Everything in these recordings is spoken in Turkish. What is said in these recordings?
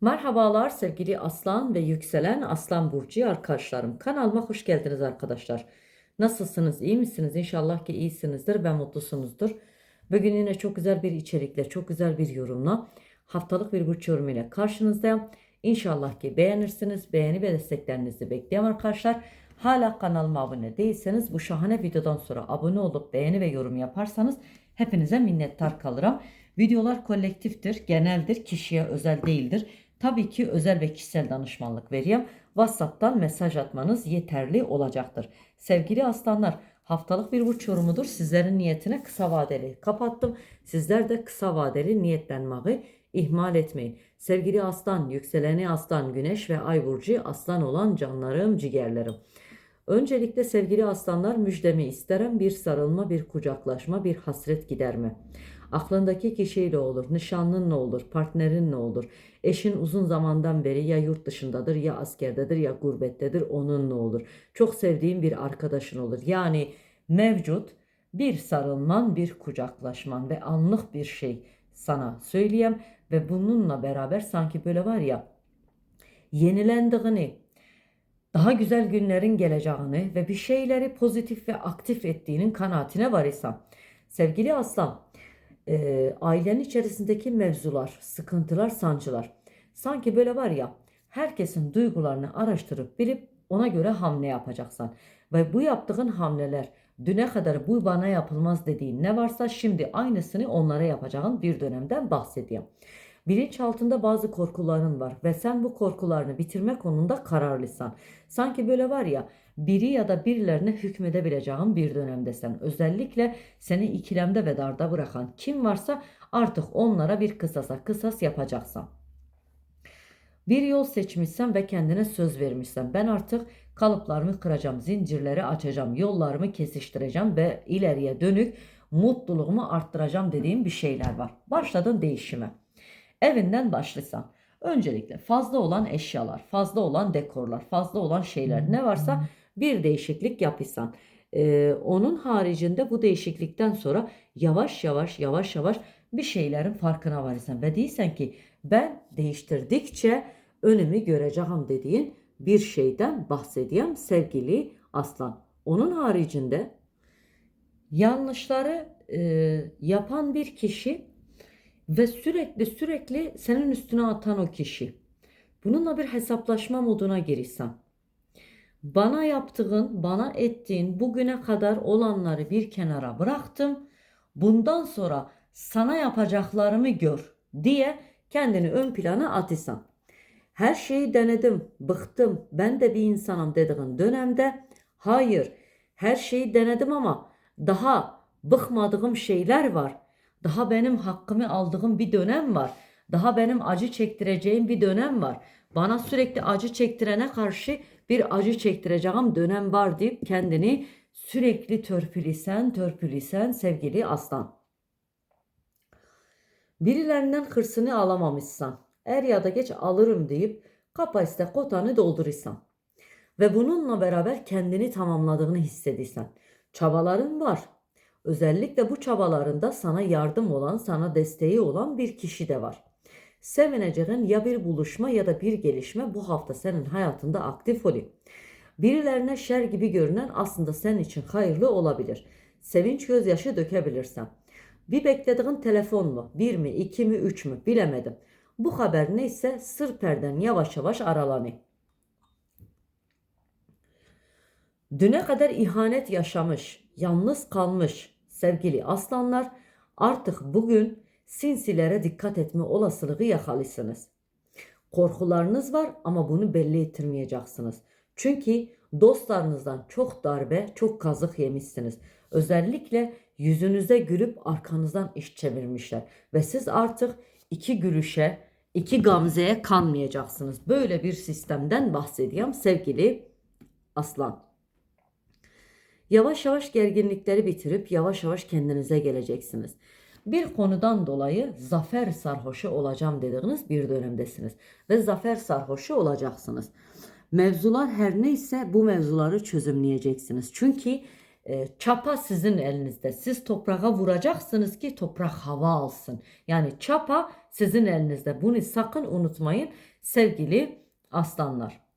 Merhabalar sevgili Aslan ve yükselen Aslan Burcu arkadaşlarım. Kanalıma hoş geldiniz arkadaşlar. Nasılsınız? İyi misiniz? İnşallah ki iyisinizdir ve mutlusunuzdur. Bugün yine çok güzel bir içerikle, çok güzel bir yorumla haftalık bir burç yorumu ile karşınızdayım. İnşallah ki beğenirsiniz. Beğeni ve desteklerinizi bekliyorum arkadaşlar. Hala kanalıma abone değilseniz bu şahane videodan sonra abone olup beğeni ve yorum yaparsanız hepinize minnettar kalırım. Videolar kolektiftir, geneldir, kişiye özel değildir. Tabii ki özel ve kişisel danışmanlık vereyim. WhatsApp'tan mesaj atmanız yeterli olacaktır. Sevgili aslanlar, haftalık bir burç yorumudur. Sizlerin niyetine kısa vadeli kapattım. Sizler de kısa vadeli niyetlenmeyi ihmal etmeyin. Sevgili aslan, yükseleni aslan, güneş ve ay burcu aslan olan canlarım, ciğerlerim. Öncelikle sevgili aslanlar müjdemi isterim. Bir sarılma, bir kucaklaşma, bir hasret giderme. Aklındaki kişiyle olur, nişanlın ne olur, partnerin ne olur, eşin uzun zamandan beri ya yurt dışındadır ya askerdedir ya gurbettedir onun ne olur. Çok sevdiğin bir arkadaşın olur. Yani mevcut bir sarılman, bir kucaklaşman ve anlık bir şey sana söyleyeyim ve bununla beraber sanki böyle var ya yenilendiğini, daha güzel günlerin geleceğini ve bir şeyleri pozitif ve aktif ettiğinin kanaatine var isem. Sevgili aslan, e, ailenin içerisindeki mevzular, sıkıntılar, sancılar. Sanki böyle var ya herkesin duygularını araştırıp bilip ona göre hamle yapacaksan. Ve bu yaptığın hamleler düne kadar bu bana yapılmaz dediğin ne varsa şimdi aynısını onlara yapacağın bir dönemden bahsedeyim. Bilinç altında bazı korkuların var ve sen bu korkularını bitirme konunda kararlısın. Sanki böyle var ya biri ya da birilerine hükmedebileceğin bir dönemdesin. Özellikle seni ikilemde ve darda bırakan kim varsa artık onlara bir kısasa kısas yapacaksan. Bir yol seçmişsen ve kendine söz vermişsen ben artık kalıplarımı kıracağım, zincirleri açacağım, yollarımı kesiştireceğim ve ileriye dönük mutluluğumu arttıracağım dediğim bir şeyler var. Başladın değişime. Evinden başlasan. Öncelikle fazla olan eşyalar, fazla olan dekorlar, fazla olan şeyler ne varsa bir değişiklik yapırsan. Ee, onun haricinde bu değişiklikten sonra yavaş yavaş yavaş yavaş bir şeylerin farkına varırsan ve değilsen ki ben değiştirdikçe önümü göreceğim dediğin bir şeyden bahsedeyim sevgili aslan. Onun haricinde yanlışları e, yapan bir kişi ve sürekli sürekli senin üstüne atan o kişi. Bununla bir hesaplaşma moduna girirsen. Bana yaptığın, bana ettiğin bugüne kadar olanları bir kenara bıraktım. Bundan sonra sana yapacaklarımı gör diye kendini ön plana atırsan. Her şeyi denedim, bıktım, ben de bir insanım dediğin dönemde hayır, her şeyi denedim ama daha bıkmadığım şeyler var. Daha benim hakkımı aldığım bir dönem var. Daha benim acı çektireceğim bir dönem var. Bana sürekli acı çektirene karşı bir acı çektireceğim dönem var deyip kendini sürekli törpülisen törpülisen sevgili aslan. Birilerinden hırsını alamamışsan, er ya da geç alırım deyip kapasite kotanı doldurursan ve bununla beraber kendini tamamladığını hissediysen, çabaların var. Özellikle bu çabalarında sana yardım olan, sana desteği olan bir kişi de var. Sevineceğin ya bir buluşma ya da bir gelişme bu hafta senin hayatında aktif oluyor. Birilerine şer gibi görünen aslında senin için hayırlı olabilir. Sevinç gözyaşı dökebilirsen. Bir beklediğin telefon mu? Bir mi, iki mi, üç mü? Bilemedim. Bu haber neyse sır perden yavaş yavaş aralanıyor. Düne kadar ihanet yaşamış, yalnız kalmış sevgili aslanlar artık bugün sinsilere dikkat etme olasılığı yakalısınız. Korkularınız var ama bunu belli ettirmeyeceksiniz. Çünkü dostlarınızdan çok darbe, çok kazık yemişsiniz. Özellikle yüzünüze gülüp arkanızdan iş çevirmişler. Ve siz artık iki gülüşe, iki gamzeye kanmayacaksınız. Böyle bir sistemden bahsedeyim sevgili aslan. Yavaş yavaş gerginlikleri bitirip yavaş yavaş kendinize geleceksiniz. Bir konudan dolayı zafer sarhoşu olacağım dediğiniz bir dönemdesiniz ve zafer sarhoşu olacaksınız. Mevzular her neyse bu mevzuları çözümleyeceksiniz. Çünkü e, çapa sizin elinizde. Siz toprağa vuracaksınız ki toprak hava alsın. Yani çapa sizin elinizde. Bunu sakın unutmayın sevgili aslanlar.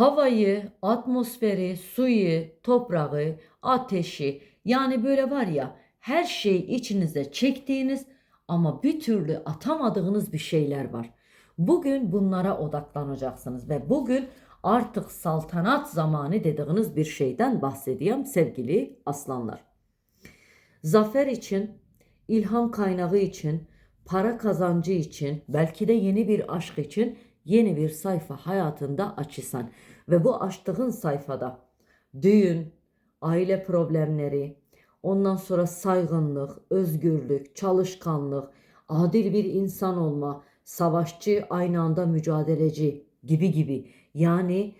Havayı, atmosferi, suyu, toprağı, ateşi yani böyle var ya her şeyi içinize çektiğiniz ama bir türlü atamadığınız bir şeyler var. Bugün bunlara odaklanacaksınız ve bugün artık saltanat zamanı dediğiniz bir şeyden bahsedeyim sevgili aslanlar. Zafer için, ilham kaynağı için, para kazancı için, belki de yeni bir aşk için yeni bir sayfa hayatında açısan ve bu açtığın sayfada düğün, aile problemleri, ondan sonra saygınlık, özgürlük, çalışkanlık, adil bir insan olma, savaşçı, aynı anda mücadeleci gibi gibi. Yani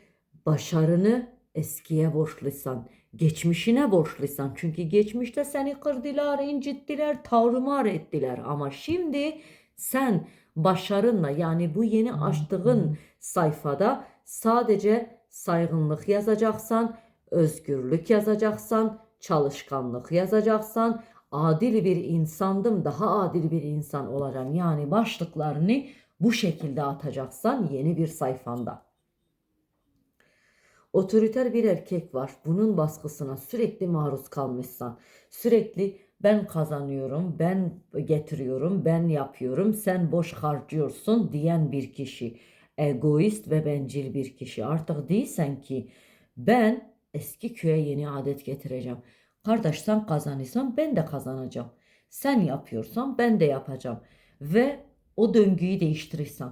başarını eskiye borçluysan, geçmişine borçluysan. Çünkü geçmişte seni kırdılar, incittiler, tavrımar ettiler. Ama şimdi sen başarınla yani bu yeni açtığın sayfada sadece saygınlık yazacaksan, özgürlük yazacaksan, çalışkanlık yazacaksan, adil bir insandım, daha adil bir insan olacağım. Yani başlıklarını bu şekilde atacaksan yeni bir sayfanda. Otoriter bir erkek var. Bunun baskısına sürekli maruz kalmışsan, sürekli ben kazanıyorum, ben getiriyorum, ben yapıyorum, sen boş harcıyorsun diyen bir kişi. Egoist ve bencil bir kişi. Artık değilsen ki ben eski köye yeni adet getireceğim. Kardeş sen kazanırsan ben de kazanacağım. Sen yapıyorsan ben de yapacağım. Ve o döngüyü değiştirirsen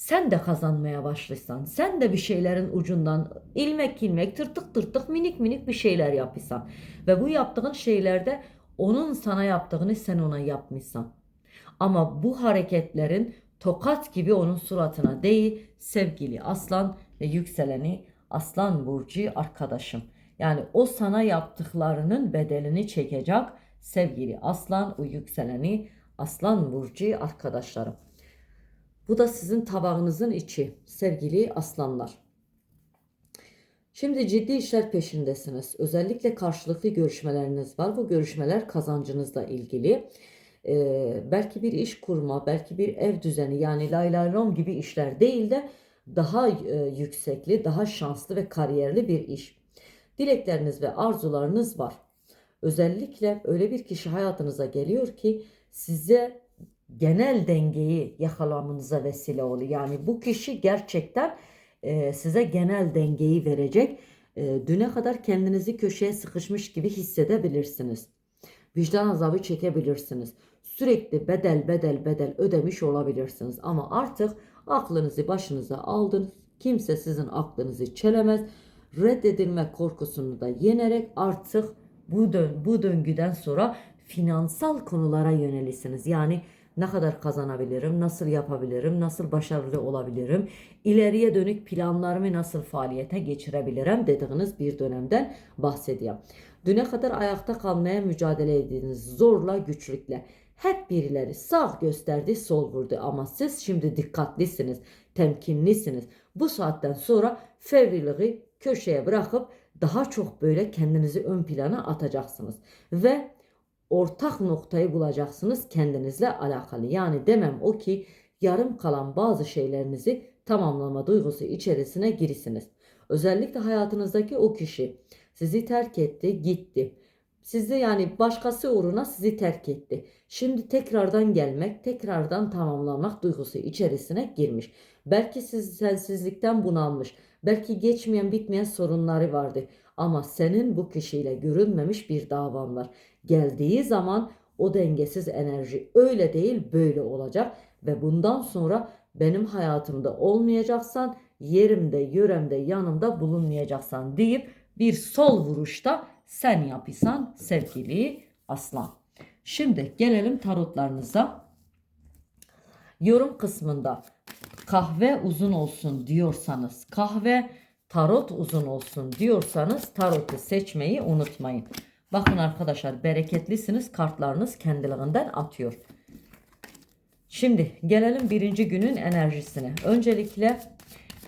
sen de kazanmaya başlarsan, sen de bir şeylerin ucundan ilmek ilmek, tırtık tırtık, minik minik bir şeyler yapırsan ve bu yaptığın şeylerde onun sana yaptığını sen ona yapmışsan. Ama bu hareketlerin tokat gibi onun suratına değil sevgili aslan ve yükseleni aslan burcu arkadaşım. Yani o sana yaptıklarının bedelini çekecek sevgili aslan o yükseleni aslan burcu arkadaşlarım. Bu da sizin tabağınızın içi sevgili aslanlar. Şimdi ciddi işler peşindesiniz. Özellikle karşılıklı görüşmeleriniz var. Bu görüşmeler kazancınızla ilgili. Ee, belki bir iş kurma, belki bir ev düzeni yani laylaylom gibi işler değil de daha e, yüksekli, daha şanslı ve kariyerli bir iş. Dilekleriniz ve arzularınız var. Özellikle öyle bir kişi hayatınıza geliyor ki size genel dengeyi yakalamanıza vesile oluyor. Yani bu kişi gerçekten e, size genel dengeyi verecek. E, düne kadar kendinizi köşeye sıkışmış gibi hissedebilirsiniz. Vicdan azabı çekebilirsiniz. Sürekli bedel bedel bedel ödemiş olabilirsiniz. Ama artık aklınızı başınıza aldınız. Kimse sizin aklınızı çelemez. Reddedilme korkusunu da yenerek artık bu, dön bu döngüden sonra finansal konulara yönelisiniz. Yani ne kadar kazanabilirim, nasıl yapabilirim, nasıl başarılı olabilirim, ileriye dönük planlarımı nasıl faaliyete geçirebilirim dediğiniz bir dönemden bahsediyorum. Düne kadar ayakta kalmaya mücadele ettiğiniz zorla, güçlükle hep birileri sağ gösterdi, sol vurdu ama siz şimdi dikkatlisiniz, temkinlisiniz. Bu saatten sonra fevriliği köşeye bırakıp daha çok böyle kendinizi ön plana atacaksınız. Ve ortak noktayı bulacaksınız kendinizle alakalı. Yani demem o ki yarım kalan bazı şeylerinizi tamamlama duygusu içerisine girisiniz. Özellikle hayatınızdaki o kişi sizi terk etti, gitti. Sizi yani başkası uğruna sizi terk etti. Şimdi tekrardan gelmek, tekrardan tamamlamak duygusu içerisine girmiş. Belki siz sensizlikten bunalmış. Belki geçmeyen bitmeyen sorunları vardı. Ama senin bu kişiyle görünmemiş bir davan var. Geldiği zaman o dengesiz enerji öyle değil böyle olacak ve bundan sonra benim hayatımda olmayacaksan yerimde, yöremde, yanımda bulunmayacaksan deyip bir sol vuruşta sen yapısan sevgili aslan. Şimdi gelelim tarotlarınıza. Yorum kısmında kahve uzun olsun diyorsanız kahve, tarot uzun olsun diyorsanız tarotu seçmeyi unutmayın. Bakın arkadaşlar bereketlisiniz kartlarınız kendiliğinden atıyor. Şimdi gelelim birinci günün enerjisine. Öncelikle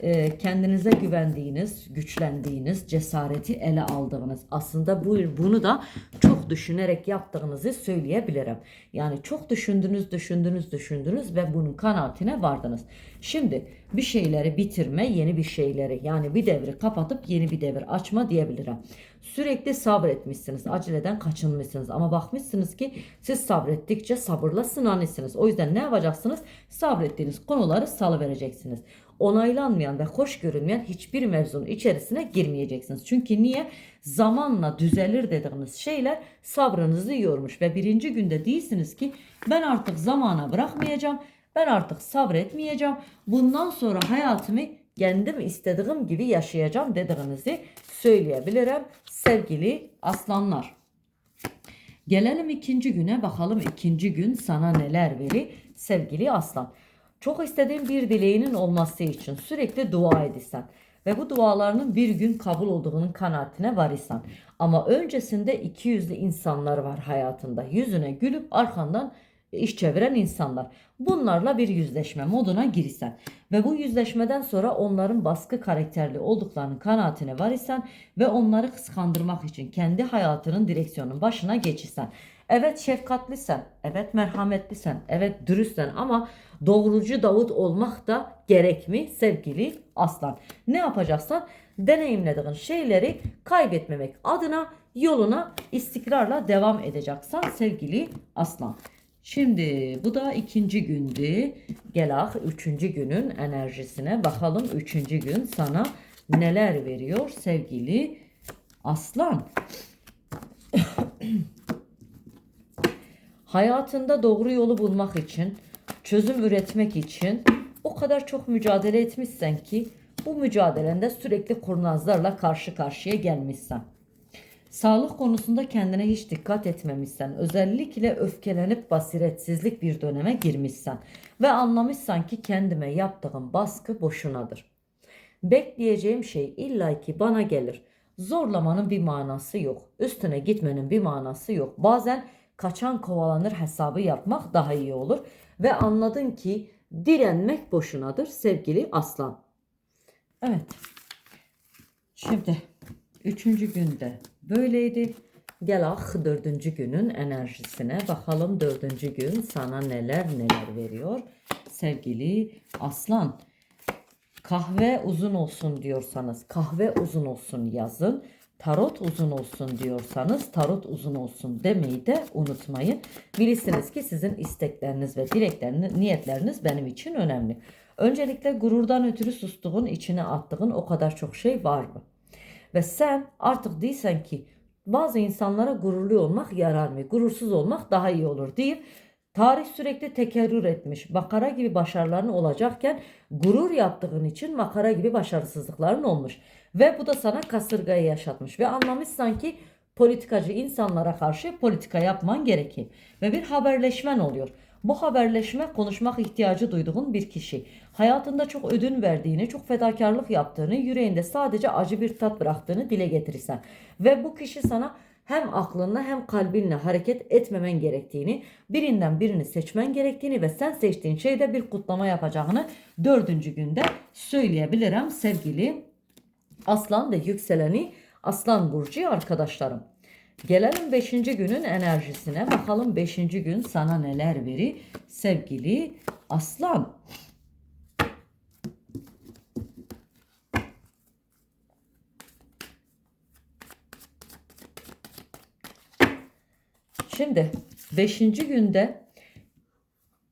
e, kendinize güvendiğiniz, güçlendiğiniz, cesareti ele aldığınız. Aslında bu bunu da çok düşünerek yaptığınızı söyleyebilirim. Yani çok düşündünüz, düşündünüz, düşündünüz ve bunun kanaatine vardınız. Şimdi bir şeyleri bitirme, yeni bir şeyleri yani bir devri kapatıp yeni bir devir açma diyebilirim. Sürekli sabretmişsiniz, aceleden kaçınmışsınız ama bakmışsınız ki siz sabrettikçe sabırla sınanırsınız. O yüzden ne yapacaksınız? Sabrettiğiniz konuları salıvereceksiniz onaylanmayan ve hoş görünmeyen hiçbir mevzunun içerisine girmeyeceksiniz. Çünkü niye? Zamanla düzelir dediğiniz şeyler sabrınızı yormuş ve birinci günde değilsiniz ki ben artık zamana bırakmayacağım. Ben artık sabretmeyeceğim. Bundan sonra hayatımı kendim istediğim gibi yaşayacağım dediğinizi söyleyebilirim sevgili aslanlar. Gelelim ikinci güne bakalım ikinci gün sana neler verir sevgili aslan. Çok istediğin bir dileğinin olması için sürekli dua edilsen ve bu dualarının bir gün kabul olduğunun kanaatine varırsan. Ama öncesinde iki yüzlü insanlar var hayatında. Yüzüne gülüp arkandan iş çeviren insanlar. Bunlarla bir yüzleşme moduna girsen ve bu yüzleşmeden sonra onların baskı karakterli olduklarının kanaatine varırsan ve onları kıskandırmak için kendi hayatının direksiyonun başına geçirsen. Evet şefkatlisen, evet merhametlisen, evet dürüstsen ama doğrucu Davut olmak da gerek mi sevgili aslan? Ne yapacaksan deneyimlediğin şeyleri kaybetmemek adına yoluna istikrarla devam edeceksen sevgili aslan. Şimdi bu da ikinci gündü. Gel ah üçüncü günün enerjisine bakalım. Üçüncü gün sana neler veriyor sevgili aslan. Hayatında doğru yolu bulmak için, çözüm üretmek için o kadar çok mücadele etmişsen ki bu mücadelende sürekli kurnazlarla karşı karşıya gelmişsen. Sağlık konusunda kendine hiç dikkat etmemişsen, özellikle öfkelenip basiretsizlik bir döneme girmişsen ve anlamışsan ki kendime yaptığım baskı boşunadır. Bekleyeceğim şey illaki bana gelir. Zorlamanın bir manası yok. Üstüne gitmenin bir manası yok. Bazen kaçan kovalanır hesabı yapmak daha iyi olur. Ve anladın ki direnmek boşunadır sevgili aslan. Evet. Şimdi üçüncü günde böyleydi. Gel ah dördüncü günün enerjisine bakalım dördüncü gün sana neler neler veriyor. Sevgili aslan kahve uzun olsun diyorsanız kahve uzun olsun yazın. Tarot uzun olsun diyorsanız tarot uzun olsun demeyi de unutmayın. Bilirsiniz ki sizin istekleriniz ve dilekleriniz, niyetleriniz benim için önemli. Öncelikle gururdan ötürü sustuğun, içine attığın o kadar çok şey var mı? Ve sen artık değilsen ki bazı insanlara gururlu olmak yarar mı? Gurursuz olmak daha iyi olur deyip Tarih sürekli tekerrür etmiş. Makara gibi başarıların olacakken gurur yaptığın için makara gibi başarısızlıkların olmuş. Ve bu da sana kasırgayı yaşatmış. Ve anlamış sanki politikacı insanlara karşı politika yapman gerekir. Ve bir haberleşmen oluyor. Bu haberleşme konuşmak ihtiyacı duyduğun bir kişi. Hayatında çok ödün verdiğini, çok fedakarlık yaptığını, yüreğinde sadece acı bir tat bıraktığını dile getirirsen. Ve bu kişi sana hem aklınla hem kalbinle hareket etmemen gerektiğini, birinden birini seçmen gerektiğini ve sen seçtiğin şeyde bir kutlama yapacağını dördüncü günde söyleyebilirim sevgili aslan ve yükseleni aslan burcu arkadaşlarım. Gelelim 5. günün enerjisine. Bakalım 5. gün sana neler verir sevgili aslan. Şimdi 5. günde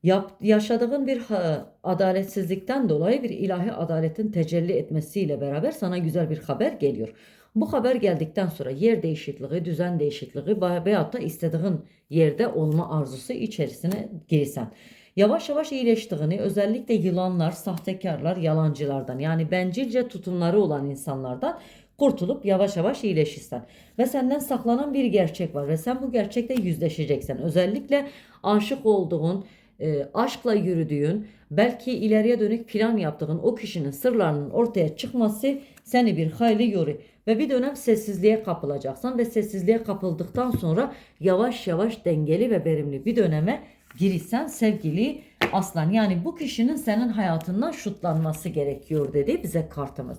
yap, yaşadığın bir ha, adaletsizlikten dolayı bir ilahi adaletin tecelli etmesiyle beraber sana güzel bir haber geliyor. Bu haber geldikten sonra yer değişikliği, düzen değişikliği veyahut da istediğin yerde olma arzusu içerisine girsen. Yavaş yavaş iyileştiğini özellikle yılanlar, sahtekarlar, yalancılardan yani bencilce tutumları olan insanlardan kurtulup yavaş yavaş iyileşirsen. Ve senden saklanan bir gerçek var ve sen bu gerçekle yüzleşeceksin. Özellikle aşık olduğun, e, aşkla yürüdüğün, belki ileriye dönük plan yaptığın o kişinin sırlarının ortaya çıkması seni bir hayli yoruyor. Ve bir dönem sessizliğe kapılacaksın ve sessizliğe kapıldıktan sonra yavaş yavaş dengeli ve verimli bir döneme girirsen sevgili aslan. Yani bu kişinin senin hayatından şutlanması gerekiyor dedi bize kartımız.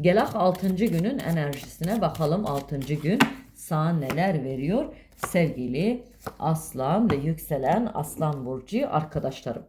Gelak 6. günün enerjisine bakalım 6. gün sana neler veriyor sevgili aslan ve yükselen aslan burcu arkadaşlarım.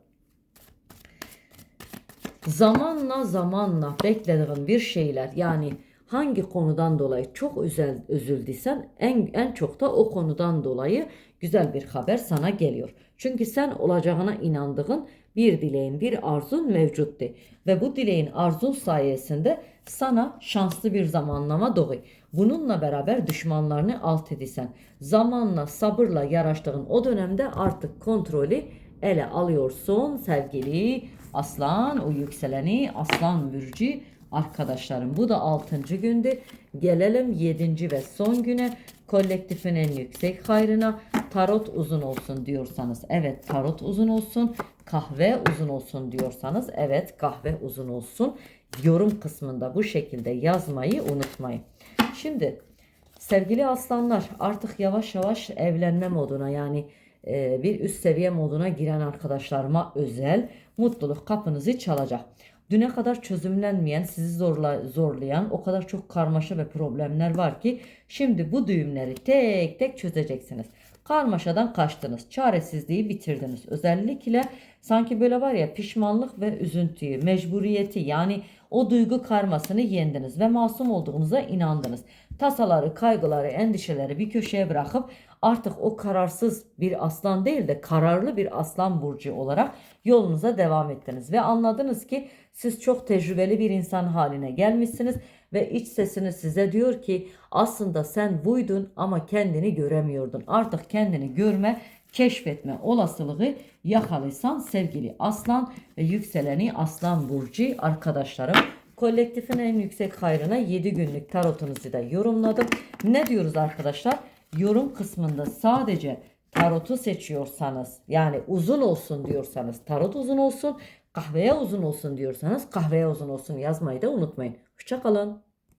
Zamanla zamanla beklediğin bir şeyler yani hangi konudan dolayı çok özel üzüldüysen en, en çok da o konudan dolayı güzel bir haber sana geliyor. Çünkü sen olacağına inandığın bir dileğin, bir arzun mevcuttu. Ve bu dileğin arzun sayesinde sana şanslı bir zamanlama doğuyor. Bununla beraber düşmanlarını alt edisen, zamanla, sabırla yaraştığın o dönemde artık kontrolü ele alıyorsun sevgili aslan, o yükseleni aslan burcu arkadaşlarım. Bu da 6. gündü. Gelelim 7. ve son güne. Kolektifin en yüksek hayrına tarot uzun olsun diyorsanız evet tarot uzun olsun. Kahve uzun olsun diyorsanız evet kahve uzun olsun. Yorum kısmında bu şekilde yazmayı unutmayın. Şimdi sevgili aslanlar artık yavaş yavaş evlenme moduna yani e, bir üst seviye moduna giren arkadaşlarıma özel mutluluk kapınızı çalacak. Düne kadar çözümlenmeyen, sizi zorla, zorlayan o kadar çok karmaşa ve problemler var ki şimdi bu düğümleri tek tek çözeceksiniz. Karmaşadan kaçtınız, çaresizliği bitirdiniz. Özellikle sanki böyle var ya pişmanlık ve üzüntüyü, mecburiyeti yani o duygu karmasını yendiniz ve masum olduğunuza inandınız. Tasaları, kaygıları, endişeleri bir köşeye bırakıp artık o kararsız bir aslan değil de kararlı bir aslan burcu olarak yolunuza devam ettiniz ve anladınız ki siz çok tecrübeli bir insan haline gelmişsiniz ve iç sesiniz size diyor ki aslında sen buydun ama kendini göremiyordun. Artık kendini görme, keşfetme olasılığı yakalıysan sevgili aslan ve yükseleni aslan burcu arkadaşlarım. Kolektifin en yüksek hayrına 7 günlük tarotunuzu da yorumladım. Ne diyoruz arkadaşlar? Yorum kısmında sadece tarotu seçiyorsanız yani uzun olsun diyorsanız tarot uzun olsun kahveye uzun olsun diyorsanız kahveye uzun olsun yazmayı da unutmayın. Hoşçakalın.